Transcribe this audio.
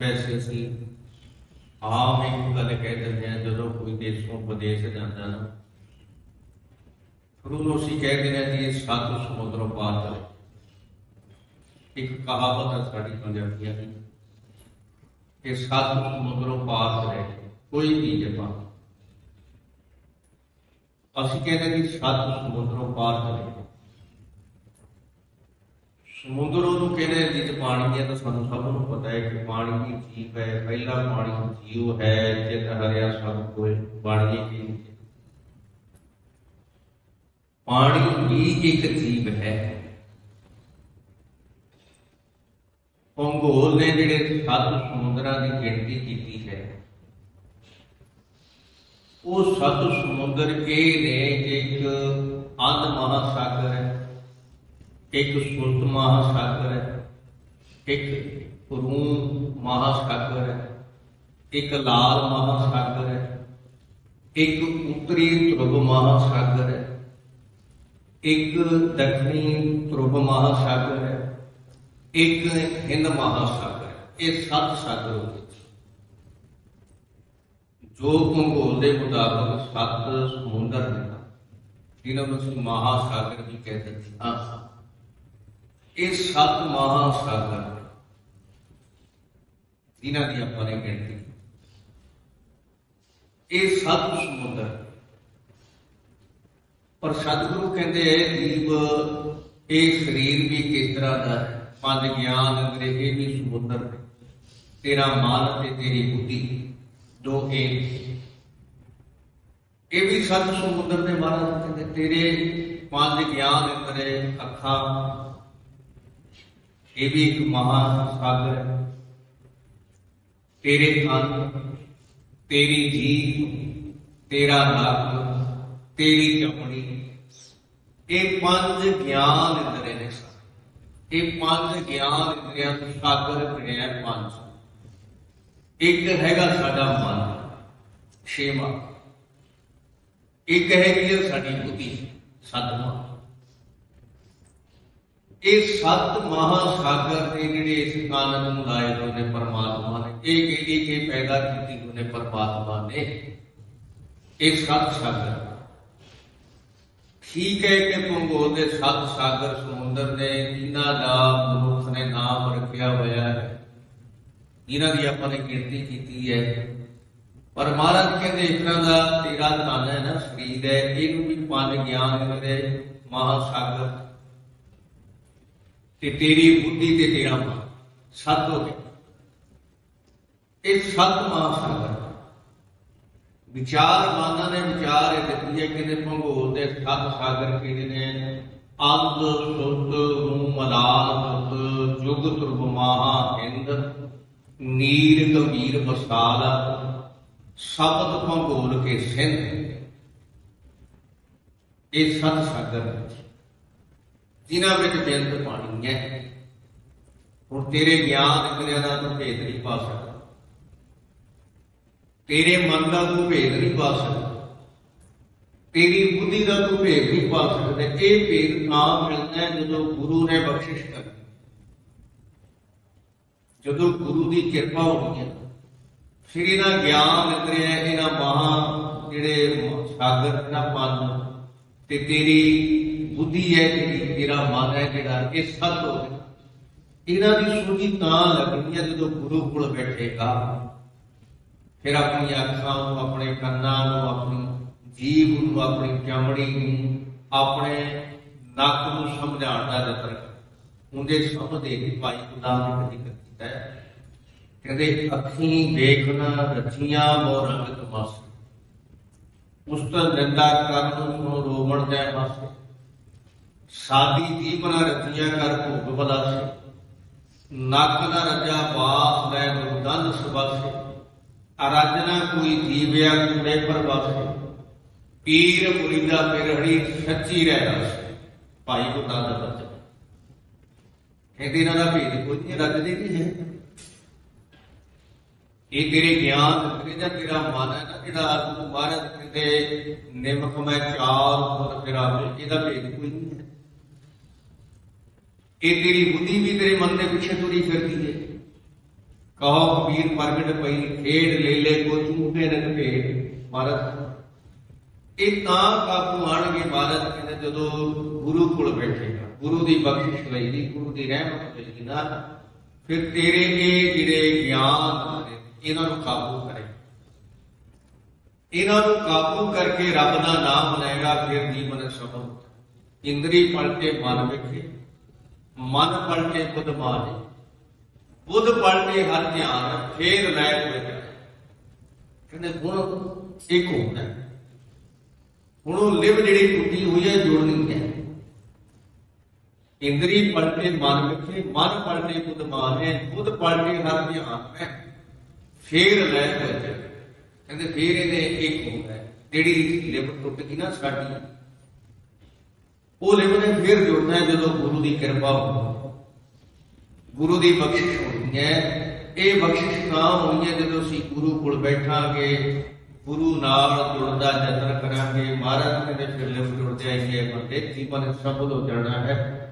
ਵੈਸੇ ਅਸੀਂ ਆਮ ਇੱਕ ਗੱਲ ਕਹਿ ਦਿੰਦੇ ਹਾਂ, ਜਦੋਂ ਕੋਈ ਦੇਸ਼ੋਂ ਵਿਦੇਸ਼ ਜਾਂਦਾ ਨਾ, ਫਿਰ ਉਹਨੂੰ ਅਸੀਂ ਕਹਿ ਦਿੰਦੇ ਹਾਂ ਇਹ ਸੱਤ ਸਮੁੰਦਰੋਂ ਪਾਰ ਚਲੇ ਇੱਕ ਕਹਾਵਤ ਹੈ ਸਾਡੀ ਪੰਜਾਬੀਆਂ ਦੀ ਕਿ ਸੱਤ ਸਮੁੰਦਰੋਂ ਪਾਰ ਚਲੇ ਕੋਈ ਵੀ ਜਪਾ ਅਸੀਂ ਕਹਿੰਦੇ ਕਿ ਸੱਤ ਸਮੁੰਦਰੋਂ ਪਾਰ ਚਲੇ ਸਮੁੰਦਰ ਉਹਨੂੰ ਕਹਿੰਦੇ ਆ ਪਾਣੀ ਹੈ ਤਾਂ ਸਾਨੂੰ ਸਭ ਨੂੰ ਪਤਾ ਹੈ ਕਿ ਪਾਣੀ ਦੀ ਜੀਵ ਹੈ, ਪਹਿਲਾ ਪਾਣੀ ਜੀਵ ਹੈ ਜਿਤ ਹਰਿਆ ਸਭ ਕੋਇ ਬਾਣੀ ਕੀ ਪਾਣੀ ਵੀ ਇੱਕ ਜੀਵ ਹੈ। ਪੰਗੋਲ ਨੇ ਜਿਹੜੇ ਸੱਤ ਸਮੁੰਦਰਾਂ ਦੀ ਗਿਣਤੀ ਕੀਤੀ ਹੈ, ਉਹ ਸੱਤ ਸਮੁੰਦਰ ਇਹ ਨੇ? ਇੱਕ ਅੰਧ ਮਹਾਸਾਗਰ ਹੈ ਇੱਕ ਸੁਲਤ ਮਹਾਸਾਗਰ ਹੈ, ਇੱਕ ਰੂਮ ਮਹਾਸਾਗਰ ਹੈ, ਇੱਕ ਲਾਲ ਮਹਾਸਾਗਰ ਹੈ, ਇੱਕ ਉੱਤਰੀ ਧਰੁਵ ਮਹਾਸਾਗਰ ਹੈ, ਇੱਕ ਦੱਖਣੀ ਧਰੁਵ ਮਹਾਸਾਗਰ ਹੈ, ਇੱਕ ਹਿੰਦ ਮਹਾਸਾਗਰ ਹੈ। ਇਹ ਸੱਤ ਸਾਗਰ ਹੋ ਗਏ ਜੋ ਭੂਗੋਲ ਦੇ ਮੁਤਾਬਕ ਸੱਤ ਸਮੁੰਦਰ ਨੇ ਜਿਨ੍ਹਾਂ ਨੂੰ ਅਸੀਂ ਮਹਾਸਾਗਰ ਵੀ ਕਹਿੰਦੇ ਹਾਂ ਇਹ ਸੱਤ ਮਹਾਸਾਗਰ ਨੇ, ਜਿਨ੍ਹਾਂ ਦੀ ਆਪਾਂ ਨੇ ਗਿਣਤੀ। ਇਹ ਸੱਤ ਸਮੁੰਦਰ। ਪਰ ਸਤਿਗੁਰੂ ਕਹਿੰਦੇ ਜੀਵ ਇਹ ਸਰੀਰ ਵੀ ਕਿਸ ਤਰ੍ਹਾਂ ਦਾ ਹੈ? ਪੰਜ ਗਿਆਨ ਅੰਦਰੇ ਇਹ ਵੀ ਸਮੁੰਦਰ ਨੇ। ਤੇਰਾ ਮਨ ਤੇ ਤੇਰੀ ਬੁੱਧੀ ਦੋ ਇਹ ਇਹ ਵੀ ਸੱਤ ਸਮੁੰਦਰ ਦੇ ਮਹਾਰਾਜ ਕਹਿੰਦੇ ਤੇਰੇ ਪੰਜ ਗਿਆਨ ਅੰਦਰੇ ਅੱਖਾਂ ਇਹ ਵੀ ਇੱਕ ਮਹਾ ਸਾਗਰ ਹੈ। ਤੇਰੇ ਕੰਨ ਤੇਰੀ ਜੀਵ ਤੇਰਾ ਨੱਕ ਤੇਰੀ ਚਮੜੀ, ਇਹ ਪੰਜ ਗਿਆਨ ਇੰਦਰੇ ਨੇ ਸਾਰੇ। ਇਹ ਪੰਜ ਗਿਆਨ ਇੰਦਰੀਆਂ ਤੋਂ ਸਾਗਰ ਬਣਿਆ ਪੰਜ। ਇੱਕ ਹੈਗਾ ਸਾਡਾ ਮਨ, ਛੇਵਾਂ। ਇੱਕ ਹੈਗੀ ਹੈ ਸਾਡੀ ਬੁੱਧੀ, ਸੱਤਵਾਂ। ਇਹ ਸੱਤ ਮਹਾਸਾਗਰ ਦੇ ਜਿਹੜੇ ਇਸ ਕਾਨਨ ਨੂੰ ਲਾਏ ਹੋਏ ਨੇ ਪਰਮਾਤਮਾ ਨੇ, ਇਹ ਕਿਹੜੀ ਕਿ ਪੈਦਾ ਕੀਤੀ ਹੋਏ ਨੇ ਪਰਮਾਤਮਾ ਨੇ? ਇਹ ਸੱਤ ਸਾਗਰ। ਠੀਕ ਹੈ ਕਿ ਭੂਗੋਲ ਦੇ ਸੱਤ ਸਾਗਰ ਸਮੁੰਦਰ ਨੇ, ਜਿਨ੍ਹਾਂ ਦਾ ਮਨੁੱਖ ਨੇ ਨਾਮ ਰੱਖਿਆ ਹੋਇਆ ਹੈ ਇਹਨਾਂ ਦੀ ਆਪਾਂ ਨੇ ਗਿਣਤੀ ਕੀਤੀ ਹੈ। ਪਰ ਮਹਾਰਾਜ ਕਹਿੰਦੇ ਇਹਨਾਂ ਦਾ ਤੇਰਾ ਧਨ ਹੈ ਨਾ ਸਰੀਰ ਹੈ, ਇਹਨੂੰ ਵੀ ਪੰਜ ਗਿਆਨ ਦੇ ਮਹਾਸਾਗਰ ਤੇ ਤੇਰੀ ਬੁੱਧੀ ਤੇ ਤੇਰਾ ਮਨ, ਸੱਤ ਹੋ ਗਏ। ਇਹ ਸੱਤ ਮਹਾਸਾਗਰ ਵਿਚਾਰ ਮਾਨਾਂ ਨੇ ਵਿਚਾਰ ਇਹ ਦਿੱਤੀ ਹੈ ਕਿ ਨੇ ਭੰਗੋਲ ਦੇ ਸੱਤ ਸਾਗਰ ਕਿਹੜੇ ਨੇ। ਅੰਧ, ਸੁੱਧ ਮਲਾਲ ਸੁੱਧ ਜੁਗ ਤੁਰਬ ਮਹਾ ਹਿੰਦ ਨੀਰ, ਗੰਭੀਰ ਮਸਾਲ ਸ਼ਬਦ, ਭੰਗੋਲ ਕੇ ਸਿੰਧ। ਇਹ ਸੱਤ ਸਾਗਰ ਨੇ ਜਿਨ੍ਹਾਂ ਵਿੱਚ ਬੇਅੰਤ ਪਾਣੀ ਹੈ। ਹੁਣ ਤੇਰੇ ਗਿਆਨ ਇੰਦਰੀਆਂ ਦਾ ਤੂੰ ਭੇਦ ਨਹੀਂ ਪਾ ਸਕਦਾ। ਤੇਰੇ ਮਨ ਦਾ ਤੂੰ ਭੇਦ ਨਹੀਂ ਪਾ ਸਕਦਾ। ਤੇਰੀ ਬੁੱਧੀ ਦਾ ਤੂੰ ਭੇਦ ਨਹੀਂ ਪਾ ਸਕਦਾ। ਇਹ ਭੇਦ ਨਾ ਮਿਲਦਾ ਜਦੋਂ ਗੁਰੂ ਨੇ ਬਖਸ਼ਿਸ਼ ਕਰਨੀ ਜਦੋਂ ਗੁਰੂ ਦੀ ਕਿਰਪਾ ਹੋਣੀ ਹੈ, ਫਿਰ ਇਹਨਾਂ ਗਿਆਨ ਇੰਦਰੀਆਂ ਇਹਨਾਂ ਮਹਾ ਜਿਹੜੇ ਸਾਗਰ ਦਾ ਪੰਨ ਤੇ ਤੇਰੀ ਬੁੱਧੀ ਹੈ ਜਿਹੜੀ ਤੇਰਾ ਮਨ ਹੈ ਜਿਹੜਾ ਇਹ ਸੱਤ ਹੋ ਇਹਨਾਂ ਦੀ ਸੂਝੀ ਤਾਂ ਲੱਗਣੀ ਹੈ ਜਦੋਂ ਗੁਰੂ ਕੋਲ ਬੈਠੇਗਾ। ਫਿਰ ਆਪਣੀ ਅੱਖਾਂ ਨੂੰ, ਆਪਣੇ ਕੰਨਾਂ ਨੂੰ, ਆਪਣੀ ਜੀਭ ਨੂੰ, ਆਪਣੀ ਚਮੜੀ ਨੂੰ, ਆਪਣੇ ਨੱਕ ਨੂੰ ਸਮਝਾਉਣ ਦਾ ਯਤਨ ਉਹਦੇ ਸਮਝਦੇ ਨਹੀਂ ਭਾਈ ਗੁਲਾਮ ਨੇ ਕਦੀ ਕੀਤਾ ਹੈ। ਕਹਿੰਦੇ, ਅੱਖੀਂ ਦੇਖਣਾ ਰਚੀਆਂ ਮੋ ਰੰਗ ਤਮਾਸ। ਉਸਤ ਨਿੰਦਾ ਕਰਨ ਨੂੰ ਰੋਵਣ ਜੈ ਹਸ ਸਾਦੀ ਜੀਵਨਾ ਰਚੀਆਂ ਕਰ ਭੋਗ ਬਲਾਸੇ। ਨੱਕ ਨਾ ਰਜਾ ਬਾਸ ਲੈ ਦੁਦਨ ਸਬਾਸੇ। ਅਰਾਜਨਾ ਕੋਈ ਜੀਵਿਆ ਕੁੜੇ ਪਰਵਾਸੇ। ਪੀਰ ਮੁਰੀਦਾ ਪਿਰਹੜੀ ਸੱਚੀ ਰਹਿ ਰਸ। ਭਾਈ ਗੁਰਦਾਸ ਦਾ ਬਚਨ ਕਹਿੰਦੇ ਇਹਨਾਂ ਦਾ ਭੇਦ ਕੋਈ ਨਹੀਂ ਰੱਜਦੇ ਨਹੀਂ ਹੈ ਇਹ ਤੇਰੇ ਗਿਆਨ ਤੇਰੇ ਜਾਂ ਤੇਰਾ ਮਨ ਹੈ ਨਾ, ਜਿਹੜਾ ਤੂੰ ਮਹਾਰਾਜ ਕਹਿੰਦੇ, ਨਿਮਕ ਮੈਂ ਚਾਰ ਫੁੱਲ ਫਿਰਾਵੇ, ਇਹਦਾ ਭੇਦ ਕੋਈ ਨਹੀਂ ਹੈ। ਇਹ ਤੇਰੀ ਬੁੱਧੀ ਵੀ ਤੇਰੇ ਮਨ ਦੇ ਪਿੱਛੇ ਤੁਰੀ ਫਿਰਦੀ ਹੈ ਕਹੋ ਕਬੀਰ ਪ੍ਰਗਟ ਪਈ, ਖੇਡ ਲੇਲੇ ਕੋ ਝੂਠੇ ਨਕ ਭੇਦ ਮਹਾਰਾਜ। ਇਹ ਤਾਂ ਕਾਬੂ ਆਣਗੇ ਮਹਾਰਾਜ, ਕਹਿੰਦੇ ਜਦੋਂ ਗੁਰੂ ਕੋਲ ਬੈਠੇਗਾ, ਗੁਰੂ ਦੀ ਬਖਸ਼ਿਸ਼ ਲਈਦੀ ਗੁਰੂ ਦੀ ਰਹਿਮਤ ਲਈਦੀ ਨਾ। ਫਿਰ ਤੇਰੇ ਇਹ ਜਿਹੜੇ ਗਿਆਨ ਇਹਨਾਂ ਨੂੰ ਕਾਬੂ ਕਰੇ। ਇਹਨਾਂ ਨੂੰ ਕਾਬੂ ਕਰਕੇ ਰੱਬ ਦਾ ਨਾਮ ਲਏਗਾ ਫਿਰ ਜੀਵਨ ਸਫਲ ਇੰਦਰੀ ਪਲਟੇ ਮਨ ਵਿਖੇ। ਮਨ ਪਲਟੇ ਬੁੱਧ ਮਾਰੇ ਬੁੱਧ ਪਲਟੇ ਹਰ ਧਿਆਨ ਫੇਰ ਲੈ ਹੋਏ ਕਹਿੰਦੇ ਗੁਣ ਇੱਕ ਹੁੰਦਾ ਹੁਣ ਉਹ ਲਿਵ ਜਿਹੜੀ ਟੁੱਟੀ ਹੋਈ ਹੈ ਜੁੜਨੀ ਹੈ। ਇੰਦਰੀ ਪਲਟੇ ਮਨ ਵਿਖੇ ਮਨ ਪਲਟੇ ਬੁੱਧ ਮਾਰੇ ਬੁੱਧ ਪਲਟੇ ਹਰ ਧਿਆਨ ਹੈ। ਫੇਰ ਲੈ ਹੋਏ ਕਹਿੰਦੇ ਫੇਰ ਇਹਦੇ ਇੱਕ ਹੁੰਦਾ ਹੈ। ਜਿਹੜੀ ਲਿਵ ਟੁੱਟ ਗਈ ਨਾ ਸਾਡੀ ਉਹ ਲਿਵ ਨੇ ਫੇਰ ਜੁੜਨਾ ਜਦੋਂ ਗੁਰੂ ਦੀ ਕਿਰਪਾ ਹੋਵੇ। ਗੁਰੂ ਦੀ ਬਖਸ਼ਿਸ਼ ਹੋਣੀ ਹੈ। ਇਹ ਬਖਸ਼ਿਸ਼ ਤਾਂ ਹੋਣੀ ਹੈ ਜਦੋਂ ਅਸੀਂ ਗੁਰੂ ਕੋਲ ਬੈਠਾਂਗੇ, ਗੁਰੂ ਨਾਲ ਜੁੜਨ ਦਾ ਯਤਨ ਕਰਾਂਗੇ। ਮਹਾਰਾਜ ਕਹਿੰਦੇ ਫਿਰ ਲਿਵ ਜੁੜ ਜਾਏਗੇ ਬੰਦੇ ਜੀਵਨ ਸਫਲ ਹੋ ਜਾਣਾ ਹੈ।